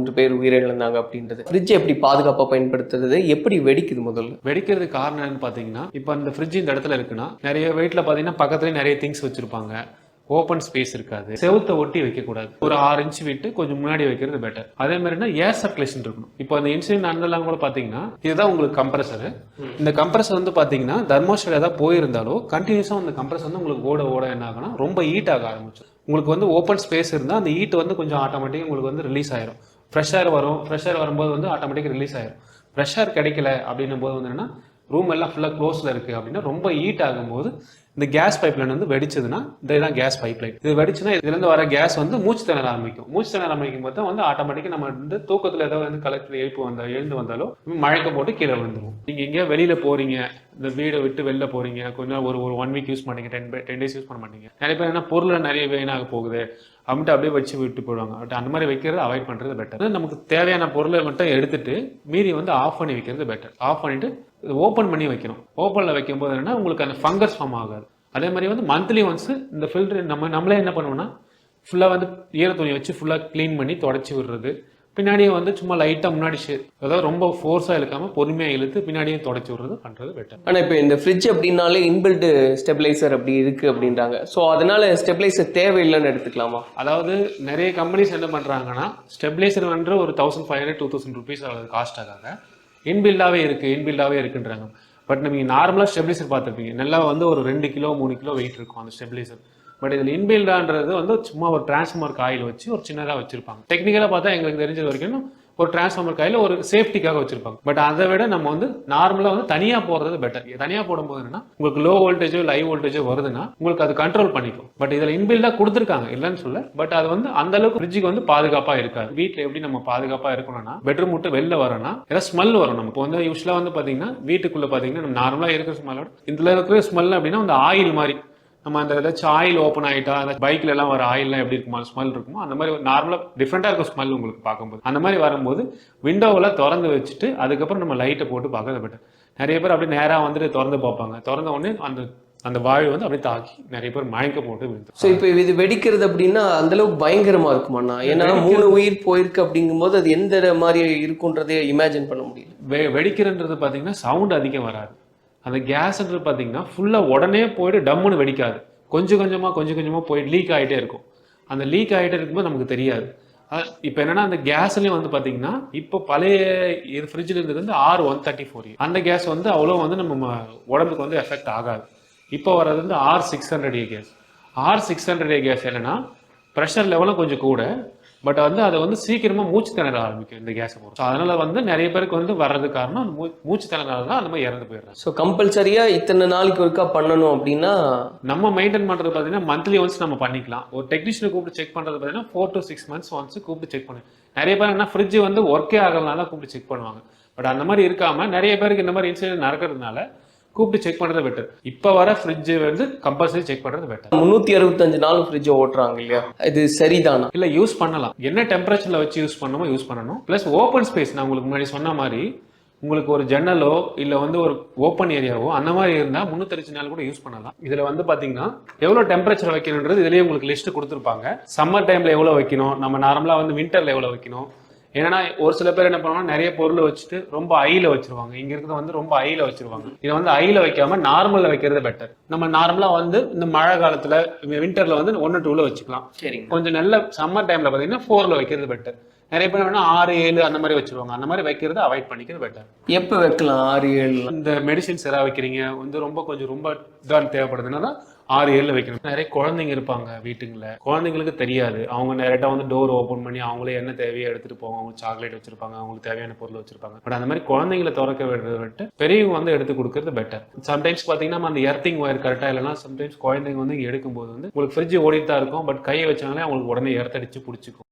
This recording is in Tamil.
மூன்று பேர் உயிரிழந்தாங்க அப்படின்றது. ஃப்ரிட்ஜ் எப்படி பாதுகாப்பாக பயன்படுத்துறது? எப்படி வெடிக்குது முதல்ல? வெடிக்கிறதுக்கு காரணம் என்னன்னு பார்த்தீங்கன்னா இப்போ அந்த ஃப்ரிட்ஜ் இந்த இடத்துல இருக்குன்னா நிறைய வீட்டில் பார்த்தீங்கன்னா பக்கத்துலேயே நிறைய திங்ஸ் வச்சிருப்பாங்க. ஓப்பன் ஸ்பேஸ் இருக்காது. செவத்தை ஒட்டி வைக்கக்கூடாது. ஒரு ஆறு இன்ச் விட்டு கொஞ்சம் முன்னாடி வைக்கிறது பெட்டர் அதே மாதிரினா ஏர் சர்க்குலேஷன் இருக்கணும். இப்போ அந்த இன்சிடென்ட் நடந்தெல்லாம் கூட பார்த்தீங்கன்னா இதுதான் உங்களுக்கு கம்ப்ரஸர் இந்த கம்ப்ரஸர் வந்து பார்த்தீங்கன்னா தர்மோஸ்டர் ஏதாவது போயிருந்தாலோ கண்டினியூஸாக அந்த கம்ப்ரஸர் வந்து உங்களுக்கு ஓட ஓட என்ன ஆகும்னா ரொம்ப ஹீட் ஆக ஆரம்பிச்சு உங்களுக்கு வந்து ஓப்பன் ஸ்பேஸ் இருந்தால் அந்த ஹீட் வந்து கொஞ்சம் ஆட்டோமேட்டிக்காக உங்களுக்கு வந்து ரிலீஸ் ஆயிரும். ஃப்ரெஷ்ஷாக வரும். ஃப்ரெஷ் வரும்போது வந்து ஆட்டோமேட்டிக் ரிலீஸ் ஆயிரும். ஃப்ரெஷ் கிடைக்கல அப்படின்னும் போது வந்து என்னன்னா ரூம் எல்லாம் ஃபுல்லாக க்ளோஸில் இருக்குது அப்படின்னா ரொம்ப ஹீட் ஆகும்போது இந்த கேஸ் பைப்லைன் வந்து வெடிச்சதுன்னா இதுதான் கேஸ் பைப்லைன் இது வெடிச்சுன்னா இதுலேருந்து வர கேஸ் வந்து மூச்சு திணற ஆரம்பிக்கும். மூச்சு திணற ஆரம்பிக்கும் போது வந்து ஆட்டோமேட்டிக்காக நம்ம வந்து தூக்கத்தில் ஏதாவது வந்து கலெக்டர் எழுப்பு வந்தா எழுந்து வந்தாலோ மழைக்க போட்டு கீழே விழுந்துரும். நீங்கள் எங்கேயா வெளியில் போறீங்க இந்த வீடை விட்டு வெளில போறீங்க கொஞ்ச ஒரு ஒரு ஒன் வீக் யூஸ் பண்ணீங்க டென் டென் டேஸ் யூஸ் பண்ண மாட்டீங்க. நிறைய பேர் என்ன பொருள் நிறைய வீணாக போகுது அப்படின்ட்டு அப்படியே வச்சு விட்டு போயிடுவாங்க. பட் அந்த மாதிரி வைக்கிறது அவாய்ட் பண்ணுறது பெட்டர் நமக்கு தேவையான பொருளை மட்டும் எடுத்துட்டு மீறி வந்து ஆஃப் பண்ணி வைக்கிறது பெட்டர் ஆஃப் பண்ணிட்டு ஓப்பன் பண்ணி வைக்கணும். ஓப்பனில் வைக்கும்போது என்னன்னா உங்களுக்கு அந்த ஃபங்கஸ் ஃபார்ம் ஆகாது. அதே மாதிரி வந்து மந்த்லி ஒன்ஸ் இந்த ஃபில்டர் நம்ம நம்மளே என்ன பண்ணுவோம்னா ஃபுல்லாக வந்து ஈர துணியை வச்சு ஃபுல்லாக க்ளீன் பண்ணி தொடச்சி விடுறது. பின்னாடியே வந்து சும்மா லைட்டாக முன்னாடி அதாவது ரொம்ப ஃபோர்ஸாக இழுக்காமல் பொறுமையாக இழுத்து பின்னாடியே தொடச்சி விடுறது பண்ணுறது பெட்டர் ஆனால் இப்போ இந்த ஃப்ரிட்ஜ் அப்படின்னாலே இன்பில்டு ஸ்டெபிளைசர் அப்படி இருக்கு அப்படின்றாங்க. ஸோ அதனால ஸ்டெபிளைசர் தேவையில்லைன்னு எடுத்துக்கலாமா? அதாவது நிறைய கம்பெனிஸ் என்ன பண்ணுறாங்கன்னா ஸ்டெபிலைசர் வந்து ஒரு thousand five hundred two thousand rupees cost ஆகாங்க இன்பில்டாகவே இருக்குது இன்பில்டாகவே இருக்குன்றாங்க. பட் நீங்கள் நார்மலாக ஸ்டெபிலைசர் பார்த்துருப்பீங்க. நல்லா வந்து ஒரு ரெண்டு கிலோ மூணு கிலோ வெயிட் இருக்கும் அந்த ஸ்டெபிலைசர் பட் இதில் இன்பில்டான்றது வந்து சும்மா ஒரு டிரான்ஸ்ஃபார்மர் காயில் வச்சு ஒரு சின்னதாக வச்சுருப்பாங்க. டெக்னிக்கலாக பார்த்தா எங்களுக்கு தெரிஞ்சது வரைக்கும் ஒரு டிரான்ஸ்ஃபார்மர் காயில் ஒரு சேஃப்டிக்காக வச்சிருப்பாங்க. பட் அதை விட நம்ம வந்து நார்மலாக வந்து தனியாக போடுறது பெட்டர் தனியாக போடும்போது என்னன்னா உங்களுக்கு லோ வோல்டேஜோ இல்லை ஹை வோல்டேஜோ வருதுன்னா உங்களுக்கு அது கண்ட்ரோல் பண்ணிக்கும். பட் இதில் இன்பில்டாக கொடுத்துருக்காங்க இல்லைன்னு சொல்ல பட் அது வந்து அந்த அளவுக்கு ஃப்ரிட்ஜுக்கு வந்து பாதுகாப்பாக இருக்காது. வீட்டில் எப்படி நம்ம பாதுகாப்பாக இருக்கணும்னா பெட்ரூம் விட்டு வெளில வரோம்னா ஏதாவது ஸ்மெல் வரும் நமக்கு. இப்போ வந்து யூஸ்வலாக வந்து பார்த்தீங்கன்னா வீட்டுக்குள்ளே பார்த்தீங்கன்னா நம்ம நார்மலாக இருக்கிற ஸ்மெல்லோட இதில் இருக்கிற ஸ்மெல் அப்படின்னா அந்த ஆயில் மாதிரி நம்ம அந்த ஏதாச்சும் ஆயில் ஓப்பன் ஆகிட்டா அந்த பைக்ல எல்லாம் வர ஆயில்லாம் எப்படி இருக்குமா? ஸ்மெல் இருக்குமோ? அந்த மாதிரி நார்மலாக டிஃப்ரெண்ட்டாக இருக்கும் ஸ்மெல் உங்களுக்கு பார்க்கும்போது. அந்த மாதிரி வரும்போது விண்டோவெல்லாம் திறந்து வச்சுட்டு அதுக்கப்புறம் நம்ம லைட்டை போட்டு பார்க்கறது பெட்டர் நிறைய பேர் அப்படியே நேராக வந்துட்டு திறந்து பார்ப்பாங்க. திறந்த உடனே அந்த அந்த வாயு வந்து அப்படியே தாக்கி நிறைய பேர் மயக்க போட்டு விழுந்து ஸோ இப்போ இது வெடிக்கிறது அப்படின்னா அந்த அளவுக்கு பயங்கரமா இருக்குமாண்ணா ஏன்னா மூணு உயிர் போயிருக்கு அப்படிங்கும்போது அது எந்த மாதிரி இருக்குன்றதே இமேஜின் பண்ண முடியல. வெ வெடிக்கிறன்றது பார்த்தீங்கன்னா சவுண்ட் அதிகம் வராது. அந்த கேஸ்ன்றது பார்த்தீங்கன்னா ஃபுல்லாக உடனே போயிட்டு டம்முன்னு வெடிக்காது. கொஞ்சம் கொஞ்சமாக கொஞ்சம் கொஞ்சமாக போயிட்டு லீக் ஆகிட்டே இருக்கும். அந்த லீக் ஆகிட்டே இருக்கும்போது நமக்கு தெரியாது. இப்போ என்னன்னா அந்த கேஸ்லேயும் வந்து பார்த்தீங்கன்னா இப்போ பழைய இது ஃப்ரிட்ஜில் இருந்தது வந்து ஆர் ஒன் தேர்ட்டி ஃபோர் அந்த கேஸ் வந்து அவ்வளோ வந்து நம்ம உடம்புக்கு வந்து எஃபெக்ட் ஆகாது. இப்போ வர்றது வந்து R six hundred A gas R six hundred A gas என்னென்னா ப்ரெஷர் லெவலும் கொஞ்சம் கூட பட் வந்து அதை வந்து சீக்கிரமா மூச்சு திணற ஆரம்பிக்கும் இந்த கேஸை பொறுத்து. So, அதனால வந்து நிறைய பேருக்கு வந்து வர்றது காரணம் அந்த மூ- மூச்சு திணறால தான் அந்த மாதிரி இறந்து போயிடுறாங்க. ஸோ கம்பல்சரியா இத்தனை நாளைக்கு ஒருக்கா பண்ணணும் அப்படின்னா? நம்ம மெயின்டைன் பண்றது பார்த்தீங்கன்னா மந்த்லி ஒன்ஸ் நம்ம பண்ணிக்கலாம். ஒரு டெக்னீஷியனை கூப்பிட்டு செக் பண்றது பார்த்தீங்கன்னா four to six months once கூப்பிட்டு செக் பண்ணு. நிறைய பேர் என்ன ஃப்ரிட்ஜ் வந்து ஒர்க்கே ஆகலனால கூப்பிட்டு செக் பண்ணுவாங்க. பட் அந்த மாதிரி இருக்காம நிறைய பேருக்கு இந்த மாதிரி இன்சிடென்ட் நடக்கிறதுனால கூப்பிட்டு செக் பண்றது பெட்டர் இப்போ வர ஃப்ரிட்ஜ் வந்து கம்பல்சரி செக் பண்றது பெட்டர் முந்நூற்றி அறுபத்தஞ்சு நாள் ஃப்ரிட்ஜை ஓட்டுறாங்க இல்லையா? இது சரிதானா? இல்ல யூஸ் பண்ணலாம். என்ன டெம்பரேச்சர்ல வச்சு யூஸ் பண்ணணுமோ யூஸ் பண்ணணும். ப்ளஸ் ஓப்பன் ஸ்பேஸ் நான் உங்களுக்கு முன்னாடி சொன்ன மாதிரி உங்களுக்கு ஒரு ஜன்னலோ இல்ல வந்து ஒரு ஓப்பன் ஏரியாவோ அந்த மாதிரி இருந்தா முன்னூத்தரிச்சு நாள் கூட யூஸ் பண்ணலாம். இதுல வந்து பாத்தீங்கன்னா எவ்வளவு டெம்பரேச்சர் வைக்கணுன்றது இதுலயே உங்களுக்கு லிஸ்ட் கொடுத்துருப்பாங்க. சம்மர் டைம்ல எவ்வளவு வைக்கணும்? நம்ம நார்மலா வந்து விண்டர்ல எவ்வளவு வைக்கணும்? ஏன்னா ஒரு சில பேர் என்ன பண்ணுவாங்க நிறைய பொருள் வச்சுட்டு ரொம்ப ஐல வச்சிருவாங்க. இங்க இருக்கிறது வந்து ரொம்ப ஐல வச்சிருவாங்க. இதை வந்து ஐல வைக்காம நார்மல்ல வைக்கிறது பெட்டர் நம்ம நார்மலா வந்து இந்த மழை காலத்துல விண்டர்ல வந்து ஒன்னு டூல வச்சுக்கலாம். கொஞ்சம் நல்ல சம்மர் டைம்ல பாத்தீங்கன்னா ஃபோர்ல வைக்கிறது பெட்டர் நிறைய பேர் வேணா ஆறு ஏழு அந்த மாதிரி வச்சிருவாங்க. அந்த மாதிரி வைக்கிறத அவாய்ட் பண்ணிக்கிறது பெட்டர் எப்போ வைக்கலாம்? ஆறு ஏழுலாம் இந்த மெடிசின்ஸ் எதாவது வைக்கிறீங்க? வந்து ரொம்ப கொஞ்சம் ரொம்ப இதான் தேவைப்படுதுன்னா தான் ஆறு ஏழுல வைக்கணும். நிறைய குழந்தைங்க இருப்பாங்க வீட்டுங்கள குழந்தைங்களுக்கு தெரியாது. அவங்க டேரெக்டா வந்து டோர் ஓப்பன் பண்ணி அவங்களே என்ன தேவையோ எடுத்துட்டு போவாங்க. அவங்க சாக்லேட் வச்சிருப்பாங்க அவங்களுக்கு தேவையான பொருள் வச்சிருப்பாங்க. பட் அந்த மாதிரி குழந்தைங்களை திறக்க விடுறத விட்டு பெரியவங்க வந்து எடுத்து கொடுக்கறது பெட்டர் சம்டைம்ஸ் பாத்தீங்கன்னா நம்ம அந்த எர்த்திங் ஒயர் கரெக்டா இல்லைன்னா சம்டைம்ஸ் குழந்தைங்க வந்து எடுக்கும்போது வந்து உங்களுக்கு ஃப்ரிட்ஜ் ஓடிட்டு தான் இருக்கும். பட் கையை வச்சாங்களே அவங்களுக்கு உடனே எர்த்தடிச்சு பிடிச்சிக்கும்.